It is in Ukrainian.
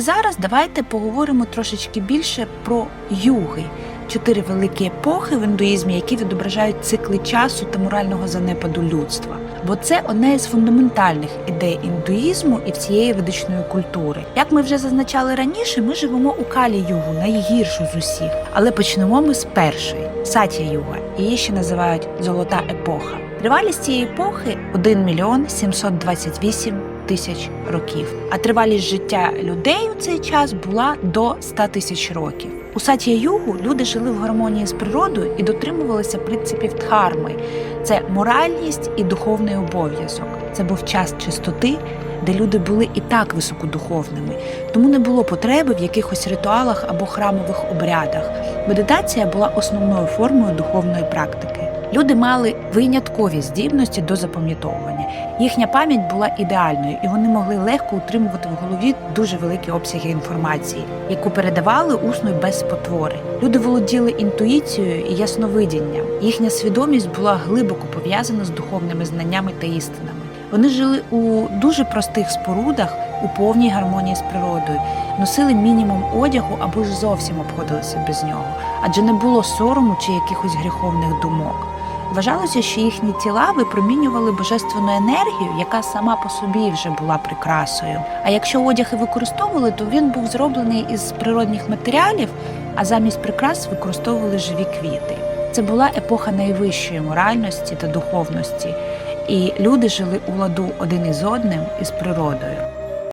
Зараз давайте поговоримо трошечки більше про юги. Чотири великі епохи в індуїзмі, які відображають цикли часу та морального занепаду людства. Бо це одна із фундаментальних ідей індуїзму і всієї ведичної культури. Як ми вже зазначали раніше, ми живемо у калі югу, найгіршу з усіх. Але почнемо ми з першої сатя юга. Її ще називають золота епоха. Тривалість цієї епохи 1 мільйон 728 тисяч років. А тривалість життя людей у цей час була до 100 тисяч років. У сатія югу люди жили в гармонії з природою і дотримувалися принципів дхарми. Це моральність і духовний обов'язок. Це був час чистоти, де люди були і так високодуховними, тому не було потреби в якихось ритуалах або храмових обрядах. Медитація була основною формою духовної практики. Люди мали виняткові здібності до запам'ятовування. Їхня пам'ять була ідеальною, і вони могли легко утримувати в голові дуже великі обсяги інформації, яку передавали усно без спотвори. Люди володіли інтуїцією і ясновидінням. Їхня свідомість була глибоко пов'язана з духовними знаннями та істинами. Вони жили у дуже простих спорудах у повній гармонії з природою, носили мінімум одягу або ж зовсім обходилися без нього, адже не було сорому чи якихось гріховних думок. Вважалося, що їхні тіла випромінювали божественну енергію, яка сама по собі вже була прикрасою. А якщо одяг і використовували, то він був зроблений із природних матеріалів, а замість прикрас використовували живі квіти. Це була епоха найвищої моральності та духовності, і люди жили у ладу один із одним із природою.